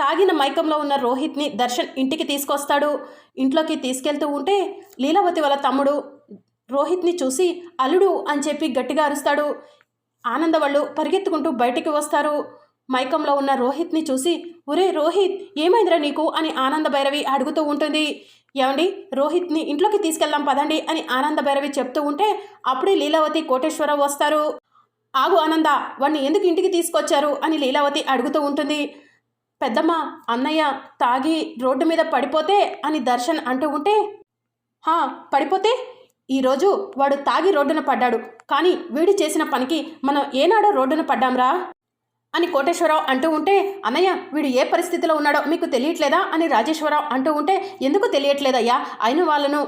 తాగిన మైకంలో ఉన్న రోహిత్ని దర్శన్ ఇంటికి తీసుకొస్తాడు. ఇంట్లోకి తీసుకెళ్తూ ఉంటే లీలావతి వాళ్ళ తమ్ముడు రోహిత్ని చూసి అల్లుడు అని చెప్పి గట్టిగా అరుస్తాడు. ఆనంద వాళ్ళు పరిగెత్తుకుంటూ బయటికి వస్తారు. మైకంలో ఉన్న రోహిత్ని చూసి ఒరే రోహిత్ ఏమైందిరా నీకు? అని ఆనంద భైరవి అడుగుతూ ఉంటుంది. ఏమండి రోహిత్ని ఇంట్లోకి తీసుకెళ్దాం పదండి అని ఆనంద భైరవి చెప్తూ ఉంటే అప్పుడే లీలావతి కోటేశ్వరరావు వస్తారు. ఆగు ఆనంద వాడిని ఎందుకు ఇంటికి తీసుకొచ్చారు? అని లీలావతి అడుగుతూ ఉంటుంది. పెద్దమ్మ అన్నయ్య తాగి రోడ్డు మీద పడిపోతే అని దర్శన్ అంటూ ఉంటే హా పడిపోతే? ఈరోజు వాడు తాగి రోడ్డున పడ్డాడు కానీ వీడు చేసిన పనికి మనం ఏనాడో రోడ్డున పడ్డాంరా? అని కోటేశ్వరరావు అంటూ ఉంటే అన్నయ్య వీడు ఏ పరిస్థితిలో ఉన్నాడో మీకు తెలియట్లేదా? అని రాజేశ్వరరావు అంటూ ఉంటే ఎందుకు తెలియట్లేదయ్యా? అయిన వాళ్ళను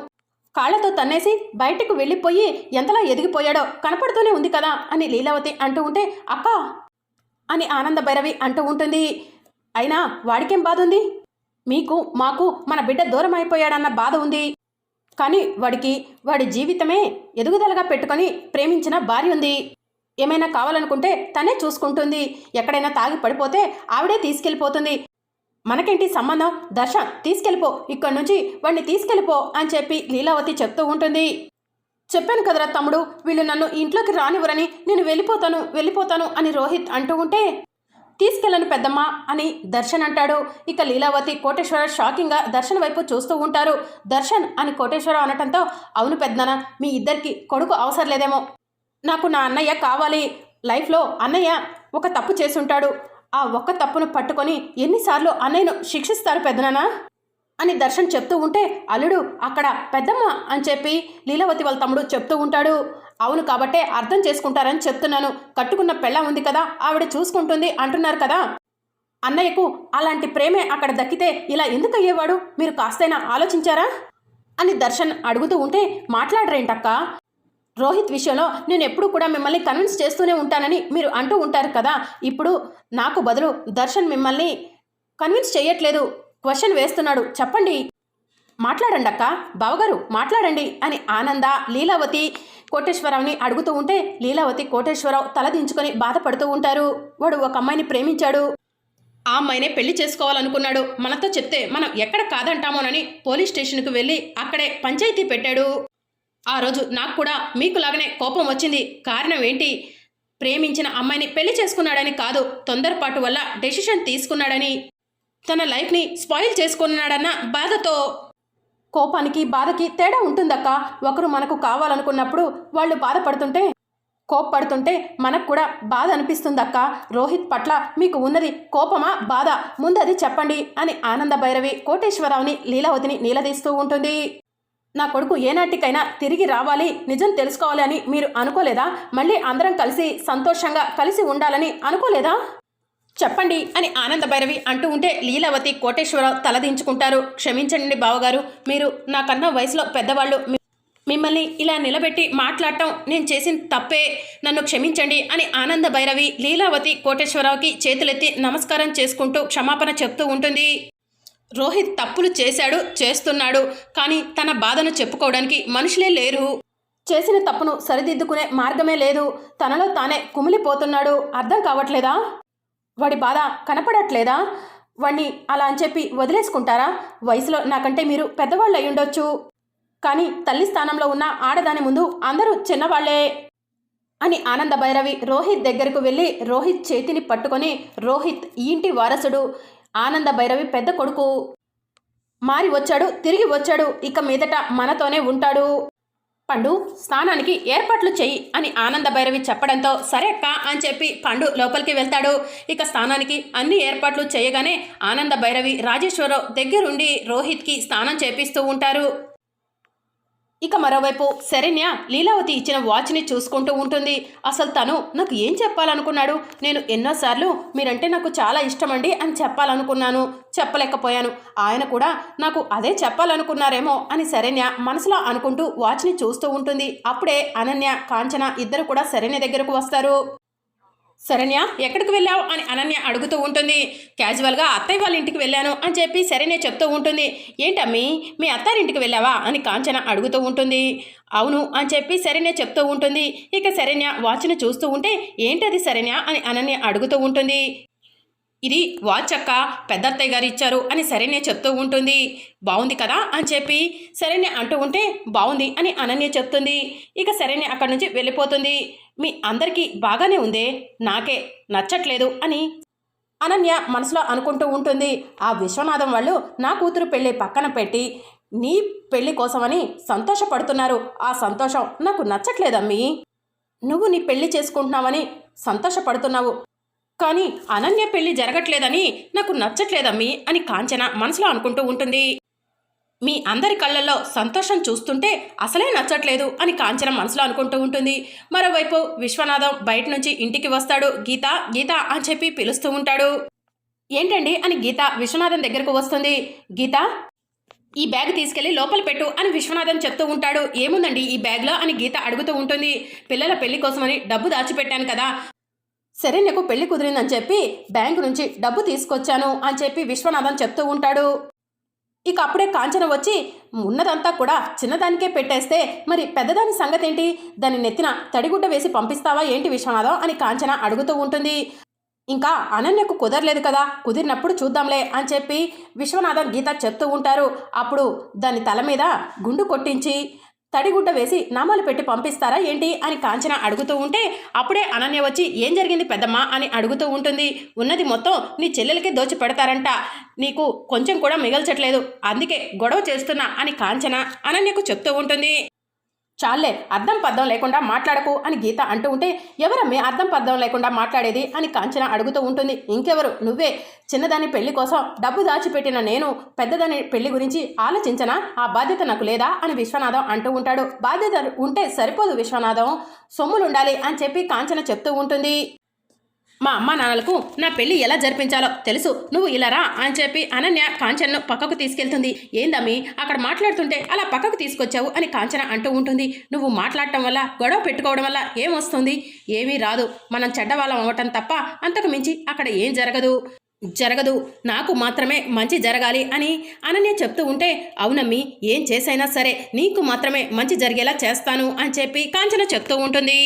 కాళ్ళతో తన్నేసి బయటకు వెళ్ళిపోయి ఎంతలా ఎదిగిపోయాడో కనపడుతూనే ఉంది కదా అని లీలావతి అంటూ ఉంటే అక్క అని ఆనంద భైరవి అంటూ ఉంటుంది. అయినా వాడికేం బాధ ఉంది మీకు మాకు మన బిడ్డ దూరం అయిపోయాడన్న బాధ ఉంది. కానీ వాడికి వాడి జీవితమే ఎదుగుదలగా పెట్టుకొని ప్రేమించిన భార్య ఉంది. ఏమైనా కావాలనుకుంటే తనే చూసుకుంటుంది. ఎక్కడైనా తాగి పడిపోతే ఆవిడే తీసుకెళ్ళిపోతుంది. మనకేంటి సంబంధం? దర్శ తీసుకెళ్ళిపో. ఇక్కడి నుంచి వాడిని తీసుకెళ్ళిపో అని చెప్పి లీలావతి చెప్తూ ఉంటుంది. చెప్పాను కదరా తమ్ముడు వీళ్ళు నన్ను ఇంట్లోకి రానివ్వరని నేను వెళ్ళిపోతాను వెళ్ళిపోతాను అని రోహిత్ అంటూ ఉంటే తీసుకెళ్ళను పెద్దమ్మ అని దర్శన్ అంటాడు. ఇక లీలావతి కోటేశ్వర షాకింగ్గా దర్శన్ వైపు చూస్తూ ఉంటారు. దర్శన్ అని కోటేశ్వర అనటంతో అవును పెద్దన మీ ఇద్దరికి కొడుకు అవసరం లేదేమో. నాకు నా అన్నయ్య కావాలి. లైఫ్లో అన్నయ్య ఒక తప్పు చేసుంటాడు ఆ ఒక్క తప్పును పట్టుకొని ఎన్నిసార్లు అన్నయ్యను శిక్షిస్తారు పెద్దనా అని దర్శన్ చెప్తూ ఉంటే అల్లుడు అక్కడ పెద్దమ్మ అని చెప్పి లీలావతి వాళ్ళ తమ్ముడు చెప్తూ ఉంటాడు. అవును కాబట్టే అర్థం చేసుకుంటారని చెప్తున్నాను. కట్టుకున్న పెళ్ళ ఉంది కదా ఆవిడ చూసుకుంటుంది అంటున్నారు కదా. అన్నయ్యకు అలాంటి ప్రేమే అక్కడ దక్కితే ఇలా ఎందుకు అయ్యేవాడు? మీరు కాస్తైనా ఆలోచించారా? అని దర్శన్ అడుగుతూ ఉంటే మాట్లాడరేంటక్క? రోహిత్ విషయంలో నేను ఎప్పుడు కూడా మిమ్మల్ని కన్విన్స్ చేస్తూనే ఉంటానని మీరు అంటూ ఉంటారు కదా. ఇప్పుడు నాకు బదులు దర్శన్ మిమ్మల్ని కన్విన్స్ చేయట్లేదు క్వశ్చన్ వేస్తున్నాడు. చెప్పండి. మాట్లాడండి అక్క. బావగారు మాట్లాడండి అని ఆనంద లీలావతి కోటేశ్వరరావుని అడుగుతూ ఉంటే లీలావతి కోటేశ్వరరావు తలదించుకొని బాధపడుతూ ఉంటారు. వాడు ఒక అమ్మాయిని ప్రేమించాడు. ఆ అమ్మాయినే పెళ్ళి చేసుకోవాలనుకున్నాడు. మనతో చెప్తే మనం ఎక్కడ కాదంటామోనని పోలీస్ స్టేషన్కు వెళ్ళి అక్కడే పంచాయతీ పెట్టాడు. ఆ రోజు నాకు కూడా మీకులాగనే కోపం వచ్చింది. కారణం ఏంటి? ప్రేమించిన అమ్మాయిని పెళ్ళి చేసుకున్నాడని కాదు తొందరపాటు వల్ల డెసిషన్ తీసుకున్నాడని. తన లైఫ్ని స్పాయిల్ చేసుకున్నాడన్న బాధతో కోపానికి బాధకి తేడా ఉంటుందక్క. ఒకరు మనకు కావాలనుకున్నప్పుడు వాళ్ళు బాధపడుతుంటే కోప్పడుతుంటే మనకు కూడా బాధ అనిపిస్తుందక్క. రోహిత్ పట్ల మీకు ఉన్నది కోపమా బాధ? ముందది చెప్పండి అని ఆనంద భైరవి కోటేశ్వరరావుని లీలావతిని నీలదీస్తూ ఉంటుంది. నా కొడుకు ఏనాటికైనా తిరిగి రావాలి నిజం తెలుసుకోవాలి అని మీరు అనుకోలేదా? మళ్ళీ అందరం కలిసి సంతోషంగా కలిసి ఉండాలని అనుకోలేదా? చెప్పండి అని ఆనంద భైరవి అంటూ ఉంటే లీలావతి కోటేశ్వరరావు తలదించుకుంటారు. క్షమించండి బావగారు మీరు నాకన్నా వయసులో పెద్దవాళ్ళు. మిమ్మల్ని ఇలా నిలబెట్టి మాట్లాడటం నేను చేసిన తప్పే. నన్ను క్షమించండి అని ఆనంద భైరవి లీలావతి కోటేశ్వరరావుకి చేతులెత్తి నమస్కారం చేసుకుంటూ క్షమాపణ చెప్తూ ఉంటుంది. రోహిత్ తప్పులు చేశాడు చేస్తున్నాడు కానీ తన బాధను చెప్పుకోవడానికి మనుషులే లేరు. చేసిన తప్పును సరిదిద్దుకునే మార్గమే లేదు. తనలో తానే కుమిలిపోతున్నాడు. అర్థం కావట్లేదా? వాడి బాధ కనపడట్లేదా? వాణ్ణి అలా అని చెప్పి వదిలేసుకుంటారా? వయసులో నాకంటే మీరు పెద్దవాళ్ళు అయ్యుండొచ్చు ఉండొచ్చు. కానీ తల్లి స్థానంలో ఉన్న ఆడదాని ముందు అందరూ చిన్నవాళ్ళే అని ఆనంద భైరవి రోహిత్ దగ్గరకు వెళ్ళి రోహిత్ చేతిని పట్టుకొని రోహిత్ ఇంటి వారసుడు. ఆనంద భైరవి పెద్ద కొడుకు. మారి వచ్చాడు తిరిగి వచ్చాడు. ఇక మీదట మనతోనే ఉంటాడు. పండు స్నానానికి ఏర్పాట్లు చెయ్యి అని ఆనంద భైరవి చెప్పడంతో సరే అక్క అని చెప్పి పండు లోపలికి వెళ్తాడు. ఇక స్నానానికి అన్ని ఏర్పాట్లు చేయగానే ఆనంద భైరవి రాజేశ్వరరావు దగ్గరుండి రోహిత్కి స్నానం చేపిస్తూ ఉంటారు. ఇక మరోవైపు శరణ్య లీలావతి ఇచ్చిన వాచ్ని చూసుకుంటూ ఉంటుంది. అసలు తను నాకు ఏం చెప్పాలనుకున్నాడు? నేను ఎన్నోసార్లు మీరంటే నాకు చాలా ఇష్టమండి అని చెప్పాలనుకున్నాను. చెప్పలేకపోయాను. ఆయన కూడా నాకు అదే చెప్పాలనుకున్నారేమో అని శరణ్య మనసులో అనుకుంటూ వాచ్ని చూస్తూ ఉంటుంది. అప్పుడే అనన్య కాంచన ఇద్దరు కూడా శరణ్య దగ్గరకు వస్తారు. శరణ్య ఎక్కడికి వెళ్ళావు? అని అనన్య అడుగుతూ ఉంటుంది. క్యాజువల్గా అత్తయ్య వాళ్ళ ఇంటికి వెళ్ళాను అని చెప్పి శరణ్య చెప్తూ ఉంటుంది. ఏంటమ్మి మీ అత్తారింటికి వెళ్ళావా? అని కాంచన అడుగుతూ ఉంటుంది. అవును అని చెప్పి శరణ్య చెప్తూ ఉంటుంది. ఇక శరణ్య వాచ్ను చూస్తూ ఉంటే ఏంటది శరణ్య? అని అనన్య అడుగుతూ ఉంటుంది. ఇది వాచ్ అక్క పెద్దత్తయ్య గారు ఇచ్చారు అని శరణ్య చెప్తూ ఉంటుంది. బాగుంది కదా? అని చెప్పి శరణ్య అంటూ ఉంటే బాగుంది అని అనన్య చెప్తుంది. ఇక శరణ్య అక్కడి నుంచి వెళ్ళిపోతుంది. మీ అందరికీ బాగానే ఉందే? నాకే నచ్చట్లేదు అని అనన్య మనసులో అనుకుంటూ ఉంటుంది. ఆ విశ్వనాథం వాళ్ళు నా కూతురు పెళ్ళి పక్కన పెట్టి నీ పెళ్ళి కోసమని సంతోషపడుతున్నారు. ఆ సంతోషం నాకు నచ్చట్లేదమ్మీ. నువ్వు నీ పెళ్ళి చేసుకుంటున్నావని సంతోషపడుతున్నావు. కానీ అనన్య పెళ్ళి జరగట్లేదని నాకు నచ్చట్లేదమ్మీ అని కాంచన మనసులో అనుకుంటూ ఉంటుంది. మీ అందరి కళ్ళల్లో సంతోషం చూస్తుంటే అసలే నచ్చట్లేదు అని కాంచన మనసులో అనుకుంటూ ఉంటుంది. మరోవైపు విశ్వనాథం బయట నుంచి ఇంటికి వస్తాడు. గీత గీత అని చెప్పి పిలుస్తూ ఉంటాడు. ఏంటండి? అని గీత విశ్వనాథం దగ్గరకు వస్తుంది. గీత ఈ బ్యాగ్ తీసుకెళ్ళి లోపల పెట్టు అని విశ్వనాథం చెప్తూ ఉంటాడు. ఏముందండి ఈ బ్యాగ్లో? అని గీత అడుగుతూ ఉంటుంది. పిల్లల పెళ్ళి కోసమని డబ్బు దాచిపెట్టాను కదా. సరే నీకు పెళ్ళి కుదిరిందని చెప్పి బ్యాంకు నుంచి డబ్బు తీసుకొచ్చాను అని చెప్పి విశ్వనాథం చెప్తూ ఉంటాడు. ఇక అప్పుడే కాంచన వచ్చి ఉన్నదంతా కూడా చిన్నదానికే పెట్టేస్తే మరి పెద్దదాని సంగతి ఏంటి దాని నెత్తిన తడిగుడ్డ వేసి పంపిస్తావా ఏంటి విశ్వనాథం? అని కాంచన అడుగుతూ ఉంటుంది. ఇంకా అనన్యకు కుదరలేదు కదా కుదిరినప్పుడు చూద్దాంలే అని చెప్పి విశ్వనాథం గీత చెప్తూ ఉంటారు. అప్పుడు దాని తల మీద గుండు కొట్టించి తడిగుడ్డ వేసి నామాలు పెట్టి పంపిస్తారా ఏంటి అని కాంచన అడుగుతూ ఉంటే అప్పుడే అనన్య వచ్చి ఏం జరిగింది పెద్దమ్మ? అని అడుగుతూ ఉంటుంది. ఉన్నది మొత్తం నీ చెల్లెలకే దోచి పెడతారంట. నీకు కొంచెం కూడా మిగల్చట్లేదు. అందుకే గొడవ చేస్తున్నా అని కాంచన అనన్యకు చెప్తూ ఉంటుంది. చాలే అర్థం పద్ధం లేకుండా మాట్లాడకు అని గీత అంటూ ఉంటే ఎవరమ్మే అర్థం పద్ధం లేకుండా మాట్లాడేది అని కాంచన అడుగుతూ ఉంటుంది. ఇంకెవరు? నువ్వే. చిన్నదాని పెళ్ళి కోసం డబ్బు దాచిపెట్టిన నేను పెద్దదాని పెళ్ళి గురించి ఆలోచించనా? ఆ బాధ్యత నాకు లేదా? అని విశ్వనాథం అంటూ ఉంటాడు. బాధ్యత ఉంటే సరిపోదు విశ్వనాథం. సొమ్ములుండాలి అని చెప్పి కాంచన చెప్తూ ఉంటుంది. మా అమ్మ నాన్నలకు నా పెళ్ళి ఎలా జరిపించాలో తెలుసు. నువ్వు ఇలా రా అని చెప్పి అనన్య కాంచన్ను పక్కకు తీసుకెళ్తుంది. ఏందమ్మి అక్కడ మాట్లాడుతుంటే అలా పక్కకు తీసుకొచ్చావు అని కాంచన అంటూ ఉంటుంది. నువ్వు మాట్లాడటం వల్ల గొడవ పెట్టుకోవడం వల్ల ఏమొస్తుంది ఏమీ రాదు. మనం చెడ్డవాళ్ళం అవ్వటం తప్ప అంతకు మించి అక్కడ ఏం జరగదు. జరగదు. నాకు మాత్రమే మంచి జరగాలి అని అనన్య చెప్తూ ఉంటే అవునమ్మి ఏం చేసైనా సరే నీకు మాత్రమే మంచి జరిగేలా చేస్తాను అని చెప్పి కాంచన చెప్తూ ఉంటుంది.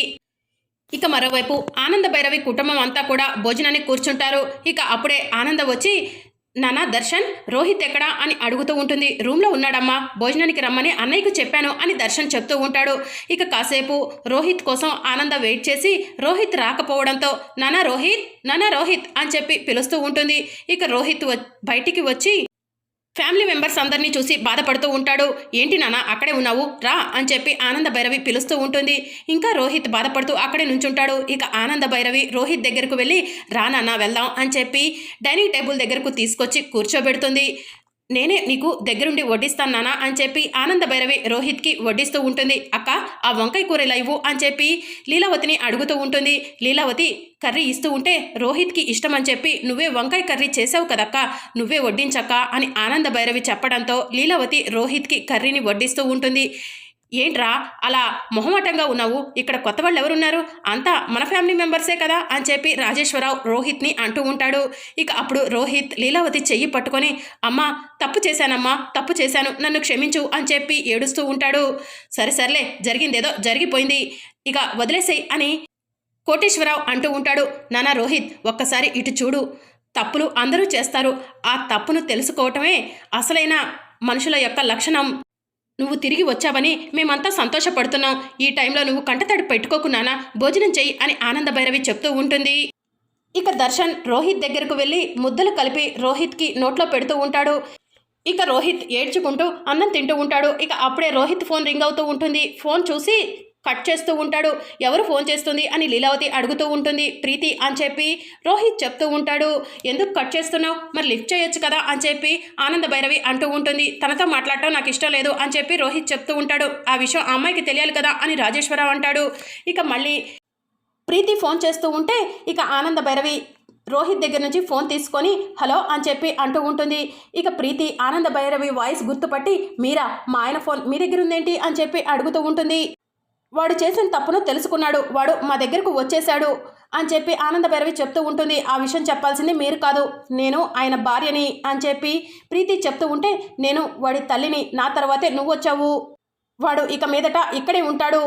ఇక మరోవైపు ఆనంద భైరవి కుటుంబం అంతా కూడా భోజనానికి కూర్చుంటారు. ఇక అప్పుడే ఆనంద వచ్చి నానా దర్శన్ రోహిత్ ఎక్కడా? అని అడుగుతూ ఉంటుంది. రూమ్లో ఉన్నాడమ్మా భోజనానికి రమ్మని అన్నయ్యకు చెప్పాను అని దర్శన్ చెప్తూ ఉంటాడు. ఇక కాసేపు రోహిత్ కోసం ఆనంద వెయిట్ చేసి రోహిత్ రాకపోవడంతో నానా రోహిత్ నానా రోహిత్ అని చెప్పి పిలుస్తూ ఉంటుంది. ఇక రోహిత్ వ- బయటికి వచ్చి ఫ్యామిలీ మెంబర్స్ అందరినీ చూసి బాధపడుతూ ఉంటాడు. ఏంటి నాన్న అక్కడే ఉన్నావు? రా అని చెప్పి ఆనంద భైరవి పిలుస్తూ ఉంటుంది. ఇంకా రోహిత్ బాధపడుతూ అక్కడే నుంచుంటాడు. ఇక ఆనంద భైరవి రోహిత్ దగ్గరకు వెళ్ళి రా నాన్న వెళ్దాం అని చెప్పి డైనింగ్ టేబుల్ దగ్గరకు తీసుకొచ్చి కూర్చోబెడుతుంది. నేనే నీకు దగ్గరుండి వడ్డిస్తాను నానా అని చెప్పి ఆనంద భైరవి రోహిత్కి వడ్డిస్తూ ఉంటుంది. అక్క ఆ వంకాయ కూర లైవు అని చెప్పి లీలావతిని అడుగుతూ ఉంటుంది. లీలావతి కర్రీ ఇస్తూ ఉంటే రోహిత్కి ఇష్టం అని చెప్పి నువ్వే వంకాయ కర్రీ చేసావు కదక్క నువ్వే వడ్డించక్క అని ఆనంద భైరవి చెప్పడంతో లీలావతి రోహిత్కి కర్రీని వడ్డిస్తూ ఉంటుంది. ఏంట్రా? అలా మొహమాటంగా ఉన్నావు? ఇక్కడ కొత్త వాళ్ళు ఎవరున్నారు అంతా మన ఫ్యామిలీ మెంబర్సే కదా అని చెప్పి రాజేశ్వరరావు రోహిత్ని అంటూ ఉంటాడు. ఇక అప్పుడు రోహిత్ లీలావతి చెయ్యి పట్టుకొని అమ్మా తప్పు చేశానమ్మా తప్పు చేశాను నన్ను క్షమించు అని చెప్పి ఏడుస్తూ ఉంటాడు. సరే సర్లే జరిగిందేదో జరిగిపోయింది. ఇక వదిలేసేయ్ అని కోటేశ్వరరావు అంటూ ఉంటాడు. నానా రోహిత్ ఒక్కసారి ఇటు చూడు. తప్పులు అందరూ చేస్తారు. ఆ తప్పును తెలుసుకోవటమే అసలైన మనుషుల యొక్క లక్షణం. నువ్వు తిరిగి వచ్చావని మేమంతా సంతోషపడుతున్నాం. ఈ టైంలో నువ్వు కంటతడి పెట్టుకోకున్నానా భోజనం చెయ్యి అని ఆనంద భైరవి చెప్తూ ఉంటుంది. ఇక దర్శన్ రోహిత్ దగ్గరకు వెళ్ళి ముద్దలు కలిపి రోహిత్కి నోట్లో పెడుతూ ఉంటాడు. ఇక రోహిత్ ఏడ్చుకుంటూ అన్నం తింటూ ఉంటాడు. ఇక అప్పుడే రోహిత్ ఫోన్ రింగ్ అవుతూ ఉంటుంది. ఫోన్ చూసి కట్ చేస్తూ ఉంటాడు. ఎవరు ఫోన్ చేస్తుంది అని లీలావతి అడుగుతూ ఉంటుంది. ప్రీతి అని చెప్పి రోహిత్ చెప్తూ ఉంటాడు. ఎందుకు కట్ చేస్తున్నావు? మరి లిఫ్ట్ చేయొచ్చు కదా? అని చెప్పి ఆనంద భైరవి అంటూ ఉంటుంది. తనతో మాట్లాడటం నాకు ఇష్టం లేదు అని చెప్పి రోహిత్ చెప్తూ ఉంటాడు. ఆ విషయం ఆ అమ్మాయికి తెలియాలి కదా? అని రాజేశ్వరరావు అంటాడు. ఇక మళ్ళీ ప్రీతి ఫోన్ చేస్తూ ఉంటే ఇక ఆనంద భైరవి రోహిత్ దగ్గర నుంచి ఫోన్ తీసుకొని హలో అని చెప్పి అంటూ ఉంటుంది. ఇక ప్రీతి ఆనంద భైరవి వాయిస్ గుర్తుపట్టి మీరా మా ఆయన ఫోన్ మీ దగ్గర ఉందేంటి? అని చెప్పి అడుగుతూ ఉంటుంది. వాడు చేసిన తప్పును తెలుసుకున్నాడు. వాడు మా దగ్గరకు వచ్చేశాడు అని చెప్పి ఆనంద భైరవి చెప్తూ ఉంటుంది. ఆ విషయం చెప్పాల్సింది మీరు కాదు. నేను ఆయన భార్యని అని చెప్పి ప్రీతి చెప్తూ ఉంటే నేను వాడి తల్లిని నా తర్వాతే నువ్వు వచ్చావు. వాడు ఇక మీదట ఇక్కడే ఉంటాడు.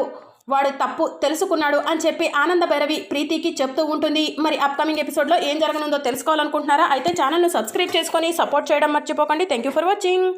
వాడు తప్పు తెలుసుకున్నాడు అని చెప్పి ఆనంద భైరవి ప్రీతికి చెప్తూ ఉంటుంది. మరి అప్కమింగ్ ఎపిసోడ్లో ఏం జరగనుందో తెలుసుకోవాలనుకుంటున్నారా? అయితే ఛానల్ను సబ్స్క్రైబ్ చేసుకొని సపోర్ట్ చేయడం మర్చిపోకండి. Thank you for watching